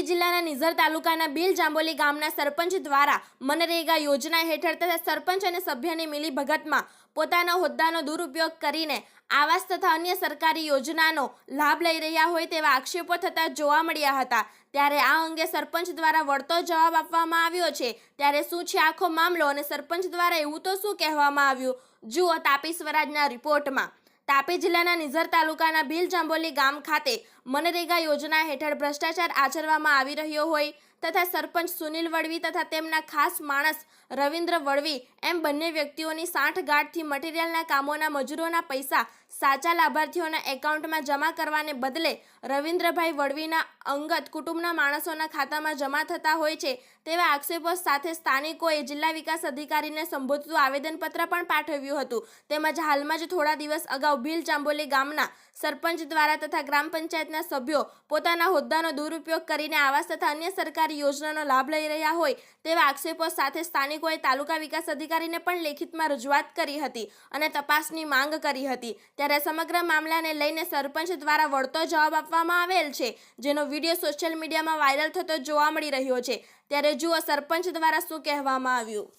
તાપી જિલ્લાના નિઝર તાલુકાના બિલ જાંબોલી ગામના સરપંચ દ્વારા મનરેગા યોજના હેઠળ તથા સરપંચ અને સભ્યની મિલીભગતમાં પોતાના હોદ્દાનો દુરુપયોગ કરીને આવાસ તથા અન્ય સરકારી યોજનાનો લાભ લઈ રહ્યા હોય તેવા આક્ષેપો થતા જોવા મળ્યા હતા. ત્યારે આ અંગે સરપંચ દ્વારા વળતો જવાબ આપવામાં આવ્યો છે. ત્યારે શું છે આખો મામલો અને સરપંચ દ્વારા એવું તો શું કહેવામાં આવ્યું? જુઓ તાપી સ્વરાજના રિપોર્ટમાં. તાપી જિલ્લાના નિઝર તાલુકાના ભીલ જાંબોલી ગામ ખાતે મનરેગા યોજના હેઠળ ભ્રષ્ટાચાર આચરવામાં આવી રહ્યો હોય તથા સરપંચ સુનિલ વડવી તથા તેમના ખાસ માણસ રવિન્દ્ર વડવી એમ બંને વ્યક્તિઓની સાંઠગાંઠથી મટીરિયલના કામોના મજૂરોના પૈસા સાચા લાભાર્થીઓના એકાઉન્ટમાં જમા કરવાને બદલે રવિન્દ્રભાઈ વડવીના અંગત કુટુંબના માણસોના ખાતામાં જમા થતા હોય છે તેવા આક્ષેપો સાથે સ્થાનિકોએ જિલ્લા વિકાસ અધિકારીને સંબોધતું આવેદનપત્ર પણ પાઠવ્યું હતું. તેમજ હાલમાં જ થોડા દિવસ અગાઉ ભીલ ચાંબોલી ગામના સરપંચ દ્વારા તથા ગ્રામ પંચાયતના સભ્યો પોતાના હોદ્દાનો દુરુપયોગ કરીને આવાસ તથા અન્ય સરકારી યોજનાનો લાભ લઈ રહ્યા હોય તેવા આક્ષેપો સાથે સ્થાનિકોએ તાલુકા વિકાસ અધિકારીને પણ લેખિતમાં રજૂઆત કરી હતી અને તપાસની માંગ કરી હતી. ત્યારે સમગ્ર મામલાને લઈને સરપંચ દ્વારા વળતો જવાબ આપવામાં આવેલ છે, જેનો વીડિયો સોશિયલ મીડિયામાં વાયરલ થતો જોવા મળી રહ્યો છે. ત્યારે જુઓ સરપંચ દ્વારા શું કહેવામાં આવ્યું.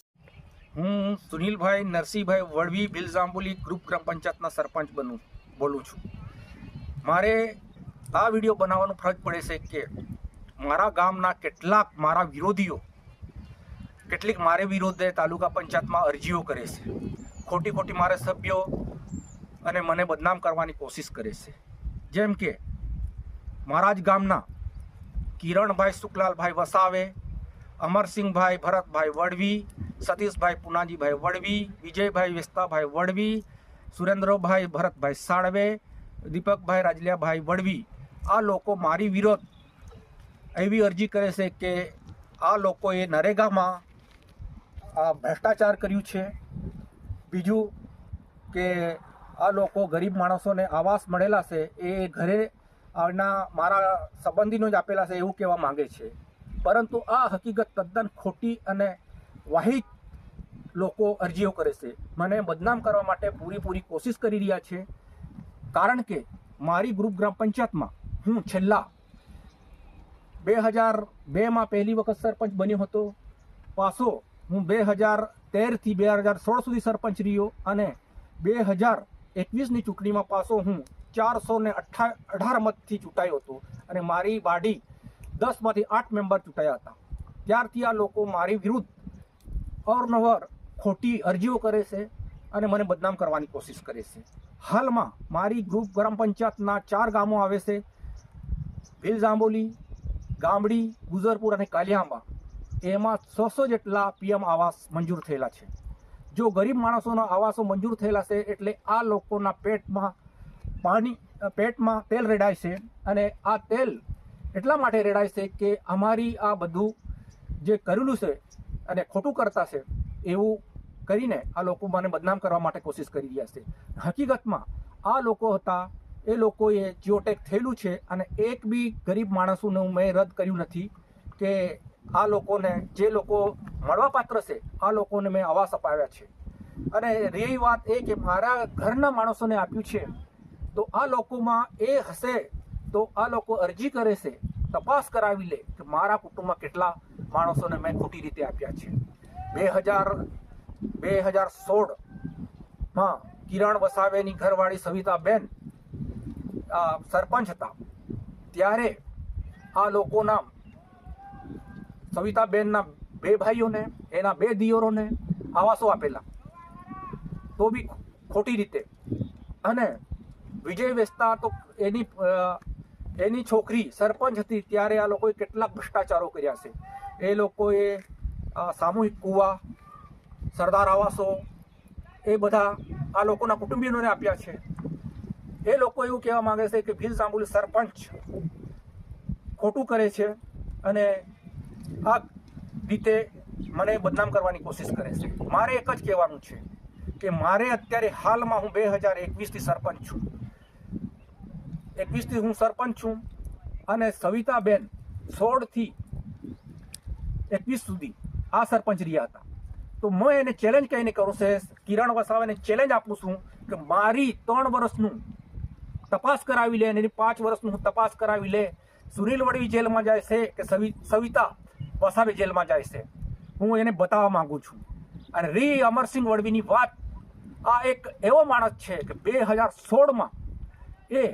હું સુનિલભાઈ નરસિંહભાઈ વડવી ભીલજાંબુલી ગ્રુપ ગ્રામ પંચાયતના સરપંચ બનું, બોલું છું. મારે આ વીડિયો બનાવવાનું ફરજ પડે છે કે મારા ગામના કેટલાક મારા વિરોધીઓ, કેટલીક મારે વિરોધે તાલુકા પંચાયતમાં અરજીઓ કરે છે. ખોટી ખોટી મારે સભ્યો અને મને બદનામ કરવાની કોશિશ કરે છે. જેમ કે મારા જ ગામના કિરણભાઈ શુકલાલભાઈ વસાવે, અમરસિંહભાઈ ભરતભાઈ વડવી, સતીશભાઈ પુનાજીભાઈ વડવી, વિજયભાઈ વેસ્તાભાઈ વડવી, સુરેન્દ્રભાઈ ભરતભાઈ સાળવે, દીપકભાઈ રાજલિયાભાઈ વડવી, આ લોકો મારી વિરોધ એવી અરજી કરે છે કે આ લોકોએ નરેગામાં આ ભ્રષ્ટાચાર કર્યું છે. બીજું કે આ લોકો ગરીબ માણસોને આવાસ મળેલા છે, એ ઘરે આના મારા સંબંધીનો જ આપેલા છે એવું કહેવા માંગે છે. પરંતુ આ હકીકત તદ્દન ખોટી અને વાહિત લોકો અરજીઓ કરે છે. મને બદનામ કરવા માટે પૂરેપૂરી કોશિશ કરી રહ્યા છે, કારણ કે મારી ગ્રુપ ગ્રામ પંચાયતમાં હું છેલ્લા બે હજાર બેમાં પહેલી વખત સરપંચ બન્યો હતો. પાછો હું બે હજાર તેરથી બે હજાર સોળ સુધી સરપંચ રહ્યો અને બે હજાર એકવીસની ચૂંટણીમાં પાછો હું ચારસો ને અઢાર મતથી ચૂંટાયો હતો અને મારી બાડી દસમાંથી આઠ મેમ્બર ચૂંટાયા હતા. ત્યારથી આ લોકો મારી વિરુદ્ધ અવરનવર ખોટી અરજીઓ કરે છે અને મને બદનામ કરવાની કોશિશ કરે છે. હાલમાં મારી ગ્રુપ ગ્રામ પંચાયતના ચાર ગામો આવે છે. ભીલ જાંબોલી, ગામડી, ગુજરપુર અને કાલિયાંબા એમાં છસો જેટલા પીએમ આવાસ મંજૂર થયેલા છે. જો ગરીબ માણસોના આવાસો મંજૂર થયેલા છે, એટલે આ લોકોના પેટમાં પાણી પેટમાં તેલ રેડાય છે અને આ તેલ એટલા માટે રેડાય છે કે અમારી આ બધું જે કરેલું છે અને ખોટું કરતા છે, એવું કરીને આ લોકો મને બદનામ કરવા માટે કોશિશ કરી રહ્યા છે. હકીકતમાં આ લોકો હતા, એ લોકોએ જીઓટેક થયેલું છે અને એક બી ગરીબ માણસોનું મેં રદ કર્યું નથી કે આ લોકોને, જે લોકો મળવાપાત્ર છે, આ લોકોને મેં આવાસ અપાવ્યા છે. અને રહી વાત એ કે મારા ઘરના માણસોને આપ્યું છે, તો આ લોકોમાં એ હશે, તો આ લોકો અરજી કરે છે, તપાસ કરાવી લે કે મારા કુટુંબમાં કેટલા માણસોને મેં ખોટી રીતે આપ્યા છે. બે હજાર બે હજાર સોળમાં કિરણ વસાવેની ઘરવાળી સવિતાબેન સરપંચ હતા. ત્યારે આ લોકોના સવિતાબેનના બે ભાઈઓને, એના બે દિયોરોને આવાસો આપેલા. તો બી ખોટી રીતે. અને વિજય વેસ્તા તો એની એની છોકરી સરપંચ હતી, ત્યારે આ લોકોએ કેટલાક ભ્રષ્ટાચારો કર્યા છે. એ લોકોએ સામૂહિક કુવા, સરદાર આવાસો, એ બધા આ લોકોના કુટુંબીઓને આપ્યા છે. એ લોકો એવું કહેવા માંગે છે કે ભીલ સાંભુલ સરપંચ ખોટું કરે છે અને આ રીતે મને બદનામ કરવાની કોશિશ કરે છે. મારે એક જ કહેવાનું છે કે મારે અત્યારે હાલમાં હું બે હજાર એકવીસથી સરપંચ છું. એકવીસથી હું સરપંચ છું અને સવિતાબેન સોળથી એકવીસ સુધી આ સરપંચ રહ્યા હતા. તો મેં એને ચેલેન્જ કહીને કરું છે, કિરણ વસાવાને ચેલેન્જ આપું છું કે મારી ત્રણ વર્ષનું તપાસ કરાવી લે અને એની પાંચ વર્ષનું હું તપાસ કરાવી લે. સુનિલ વડવી જેલમાં જાય છે કે સવિ, સવિતા વસાવે જેલમાં જાય છે. હું એને બતાવવા માંગુ છું. અને રી અમરસિંહ વડવીની વાત આ એક એવો માણસ છે કે બે હજાર સોળમાં એ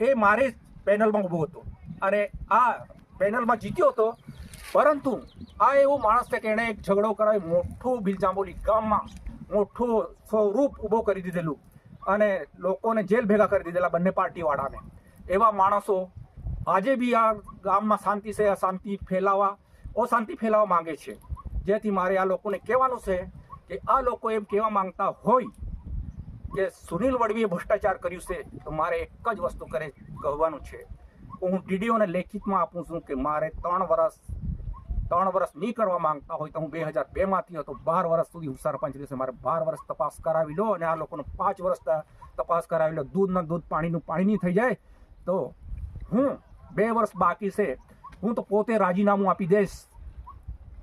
એ મારી પેનલમાં ઊભો હતો. અને આ પેનલમાં જીત્યો હતો. પરંતુ આ એવો માણસ છે કે એણે એક ઝઘડો કરાવી મોટું બિલજાંબોલી ગામમાં મોટું સ્વરૂપ ઊભો કરી દીધેલું. અને લોકોને જેલ ભેગા કરી દીધેલા બંને પાર્ટીવાળાને. એવા માણસો આજે બી આ ગામમાં શાંતિ છે, અશાંતિ ફેલાવા અશાંતિ ફેલાવવા માંગે છે. જેથી મારે આ લોકોને કહેવાનું છે કે આ લોકો એમ કહેવા માંગતા હોય કે સુનિલ વડવીએ ભ્રષ્ટાચાર કર્યું છે, તો મારે એક જ વસ્તુ કરે કહેવાનું છે. હું ડીડીઓને લેખિતમાં આપું છું કે મારે ત્રણ વર્ષ ત્રણ વર્ષ નહીં કરવા માંગતા હોય તો હું બે હજાર બેમાંથી હતો. બાર વર્ષ સુધી હું સરપંચ રહેશે. મારે બાર વર્ષ તપાસ કરાવી લો અને આ લોકોને પાંચ વર્ષ તપાસ કરાવી લો. દૂધના દૂધ પાણીનું પાણી નહીં થઈ જાય તો હું બે વર્ષ બાકી છે. હું તો પોતે રાજીનામું આપી દઈશ.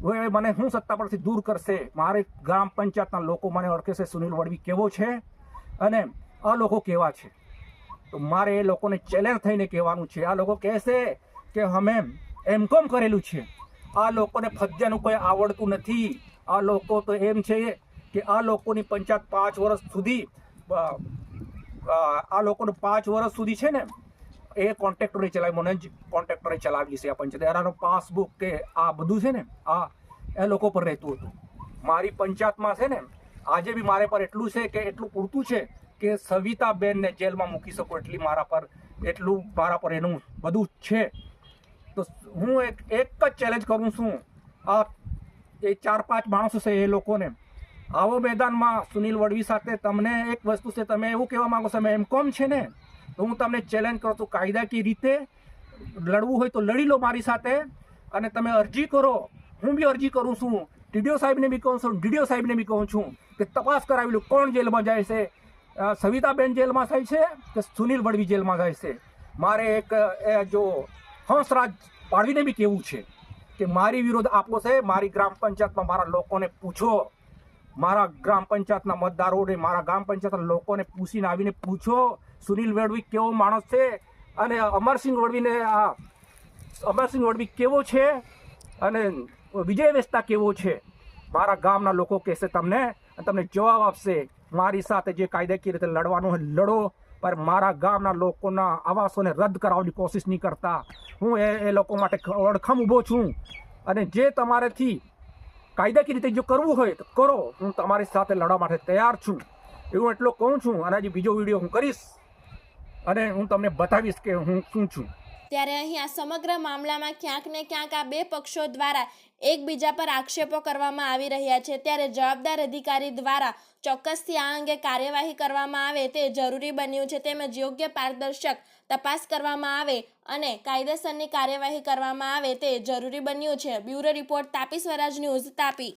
હવે મને હું સત્તા પરથી દૂર કરશે? મારે ગ્રામ પંચાયતના લોકો મને ઓળખે છે. સુનિલ વડવી કેવો છે? અને આ લોકો કેવા છે? તો મારે એ લોકોને ચેલેન્જ થઈને કહેવાનું છે. આ લોકો કહેશે કે અમે એમ કોમ કરેલું છે. આ લોકોને ફજ્જાનું કોઈ આવડતું નથી. આ લોકો તો એમ છે કે આ લોકોની પંચાયત પાંચ વર્ષ સુધી આ લોકોને પાંચ વર્ષ સુધી છે ને એ કોન્ટ્રાક્ટરે ચલાવી, મને જ કોન્ટ્રાક્ટરે ચલાવેલી છે આ પંચાયત એનાનો પાસબુક કે આ બધું છે ને, આ, એ લોકો પર રહેતું હતું. મારી પંચાયતમાં છે ને, આજે બી મારે પર એટલું છે કે એટલું પૂરતું છે કે સવિતાબેનને જેલમાં મૂકી શકો એટલી મારા પર, એટલું મારા પર એનું બધું છે. તો હું એક એક જ ચેલેન્જ કરું છું. આ, એ ચાર, પાંચ માણસો છે એ લોકોને. આવો મેદાનમાં સુનિલ વડવી સાથે તમને એક વસ્તુ છે, તમે એવું કહેવા માંગો છો એમ કોમ છે ને હું તમને ચેલેન્જ કરું છું કાયદાકીય રીતે. લડવું હોય તો લડી લો મારી સાથે અને તમે અરજી કરો. હું બી અરજી કરું છું. ટીડીઓ સાહેબને બી કહું છું. ડીડીઓ સાહેબને બી કહું છું કે તપાસ કરાવી લો કોણ જેલમાં જાય છે? સવિતાબેન જેલમાં જાય છે કે સુનિલ વડવી જેલમાં જાય છે? મારે એક જો હંસરાજ પાડવીને બી કહેવું છે કે મારી વિરોધ આપો છે. મારી ગ્રામ પંચાયતમાં મારા લોકોને પૂછો. મારા ગ્રામ પંચાયતના મતદારોને, મારા ગ્રામ પંચાયતના લોકોને પૂછીને આવીને પૂછો. સુનિલ વડવી કેવો માણસ છે? અને અમરસિંહ વડવીને આ અમરસિંહ વડવી કેવો છે? અને વિજય વેસ્તા કેવો છે? મારા ગામના લોકો કહેશે તમને તમને જવાબ આપશે, મારી સાથે જે કાયદાકીય રીતે લડવાનું હોય, લડો, પણ મારા ગામના લોકોના આવાસોને રદ કરાવવાની કોશિશ નહીં કરતા. હું એ એ લોકો માટે ઓળખમ ઊભો છું. અને જે તમારેથી કાયદાકીય રીતે જો કરવું હોય, તો કરો. હું તમારી સાથે લડવા માટે તૈયાર છું. એવું એટલો કહું છું. અને હજી બીજો વીડિયો હું કરીશ. અને હું તમને બતાવીશ કે હું શું છું. ત્યારે અહીં આ સમગ્ર મામલામાં ક્યાંક ને ક્યાંક આ બે પક્ષો દ્વારા એકબીજા પર આક્ષેપો કરવામાં આવી રહ્યા છે. ત્યારે જવાબદાર અધિકારી દ્વારા ચોક્કસથી આ અંગે કાર્યવાહી કરવામાં આવે તે જરૂરી બન્યું છે. તેમજ યોગ્ય પારદર્શક તપાસ કરવામાં આવે અને કાયદેસરની કાર્યવાહી કરવામાં આવે તે જરૂરી બન્યું છે. Bureau report Tapi Swaraj news Tapi.